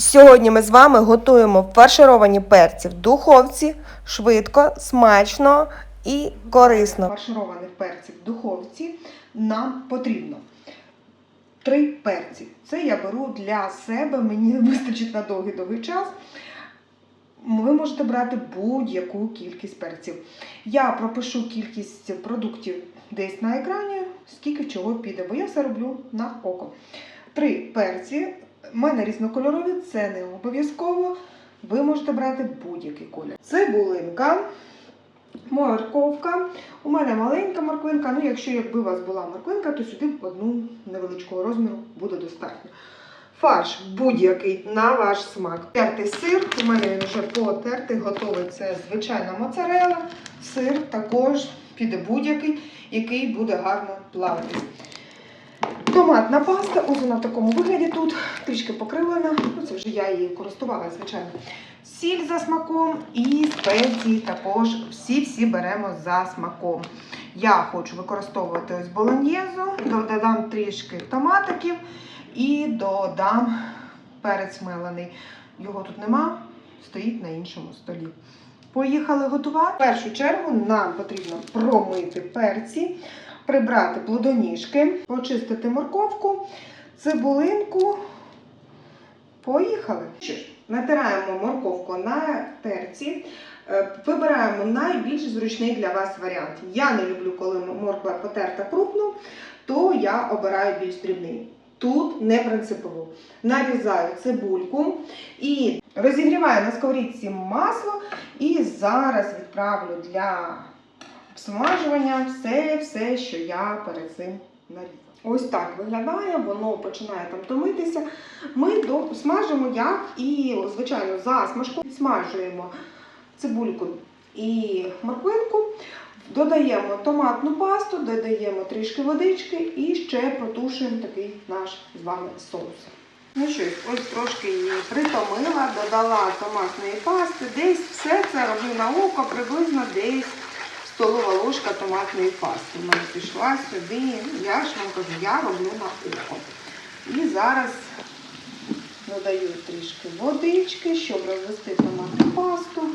Сьогодні ми з вами готуємо фаршировані перці в духовці швидко, смачно і корисно. фаршированих перців в духовці нам потрібно три перці. Це я беру для себе, мені вистачить на довгий довгий час. Ви можете брати будь-яку кількість перців. Я пропишу кількість продуктів десь на екрані, скільки чого піде, бо я все роблю на око. Три перці. У мене різнокольорові, це не обов'язково. Ви можете брати будь-який колір. Цибулинка, морковка. У мене маленька морквинка. Ну, якщо якби у вас була морквинка, то сюди одну невеличкого розміру буде достатньо. Фарш будь-який на ваш смак. Тертий сир, у мене він вже потертий, готовий. Це звичайна моцарела. Сир також піде будь-який, який буде гарно плаватись. Томатна паста, ось вона в такому вигляді тут, трішки покривлена. Ну, це вже я її користувала, звичайно. Сіль за смаком і спеції також всі-всі беремо за смаком. Я хочу використовувати ось болоньєзу, додам трішки томатиків і додам перець мелений. Його тут нема, стоїть на іншому столі. Поїхали готувати. В першу чергу нам потрібно промити перці, прибрати плодоніжки, почистити морковку, цибулинку. Поїхали. Натираємо морковку на терці. Е, Вибираємо найбільш зручний для вас варіант. Я не люблю, коли морква потерта крупно, то я обираю більш дрібний. Тут не принципово. Нарізаю цибульку і розігріваю на сковорідці масло. І зараз відправлю для смажування все, все, що я перед цим нарізала. Ось так виглядає, воно починає там томитися. Ми смажимо як і, звичайно, засмажку. Смажуємо цибульку і морквинку, додаємо томатну пасту, додаємо трішки водички і ще протушуємо такий наш з вами соус. Ну що, ось трошки її притомила, додала томатної пасти. Десь все це роблю на око, приблизно десь столова ложка томатної пасти. У мене пішла сюди. Я ж вам кажу, я роблю на око. І зараз додаю трішки водички, щоб розвести томатну пасту.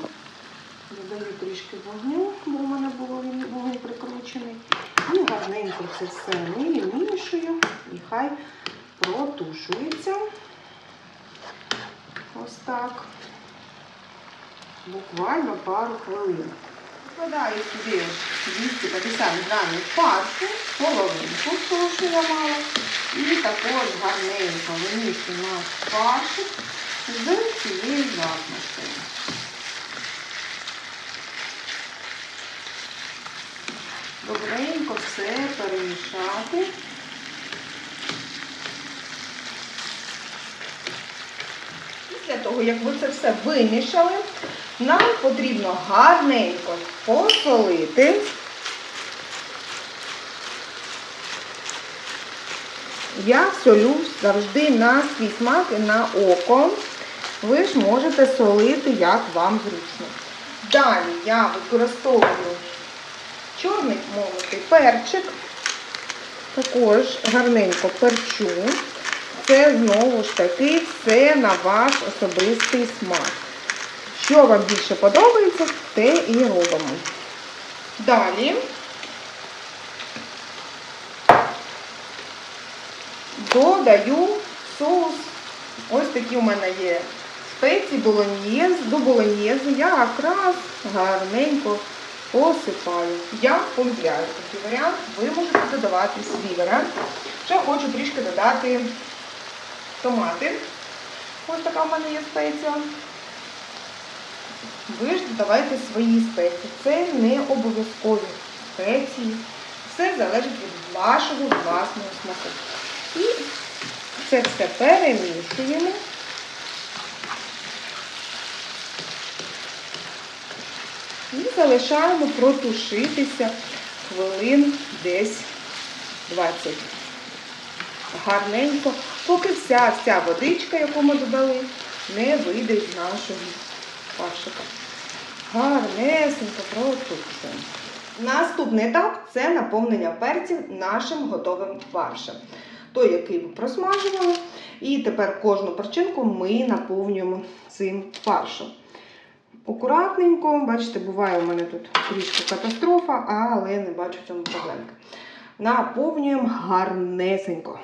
Додаю трішки вогню, бо в мене було вогонь прикручений. І гарненько це все вимішую. І хай протушується. Ось так. Буквально пару хвилин. Вкладаю сюди 250 грамів фаршу, половинку того, що я мала. І також гарненько вимішую наш фаршик з цією засмажкою. Добренько все перемішати. Після того, як ви це все вимішали, нам потрібно гарненько посолити. Я солю завжди на свій смак і на око. Ви ж можете солити, як вам зручно. Далі я використовую чорний молотий перчик. Також гарненько перчу. Це знову ж таки все на ваш особистий смак. Що вам більше подобається, те і робимо. Далі додаю соус. Ось такі у мене є спеції болоньєз. До болоньєзу я якраз гарненько посипаю. Я полюбляю такий варіант. Ви можете додавати свій варіант. Ще хочу трішки додати томати. Ось така в мене є спеція. Ви ж додавайте свої спеції. Це не обов'язкові спеції. Все залежить від вашого власного смаку. І це все перемішуємо. І залишаємо протушитися хвилин десь 20. Гарненько, поки вся вся водичка, яку ми додали, не вийде з нашого фаршика. Гарнесенько протушуємо. Наступний етап це наповнення перців нашим готовим фаршем. Той, який ви просмажували. І тепер кожну перчинку ми наповнюємо цим фаршем. Акуратненько, бачите, буває у мене тут трішки катастрофа, але не бачу в цьому проблемки. Наповнюємо гарнесенько.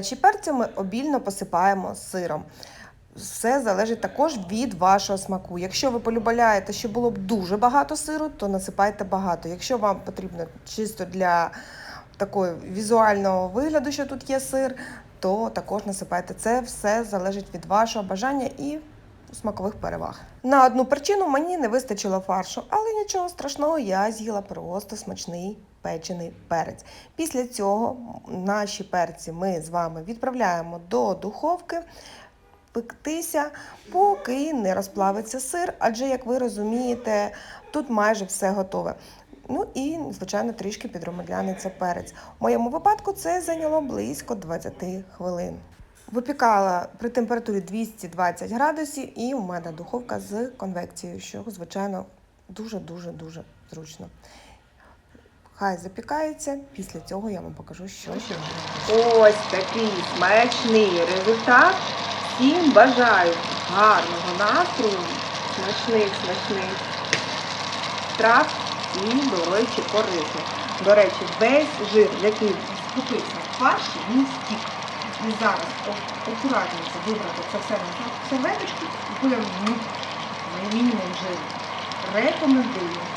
Далі перці ми обільно посипаємо сиром. Все залежить також від вашого смаку. Якщо ви полюбляєте, що було б дуже багато сиру, то насипайте багато. Якщо вам потрібно чисто для такого візуального вигляду, що тут є сир, то також насипайте. Це все залежить від вашого бажання і смакових переваг. На одну причину мені не вистачило фаршу, але нічого страшного, я з'їла просто смачний печений перець. Після цього наші перці ми з вами відправляємо до духовки пектися, поки не розплавиться сир, адже, як ви розумієте, тут майже все готове. Ну і, звичайно, трішки підромляний перець. У моєму випадку це зайняло близько 20 хвилин. Випікала при температурі 220 градусів, і у мене духовка з конвекцією, що, звичайно, дуже-дуже дуже зручно. Хай запікається, після цього я вам покажу, що ще. Ось такий смачний результат. Всім бажаю гарного настрою, смачних страв і, до речі, корисних. До речі, весь жир, який скупився в фарші, він стік. І зараз акуратніше вибрати це все на серветочку і повернути мінімум жиру. Рекомендую.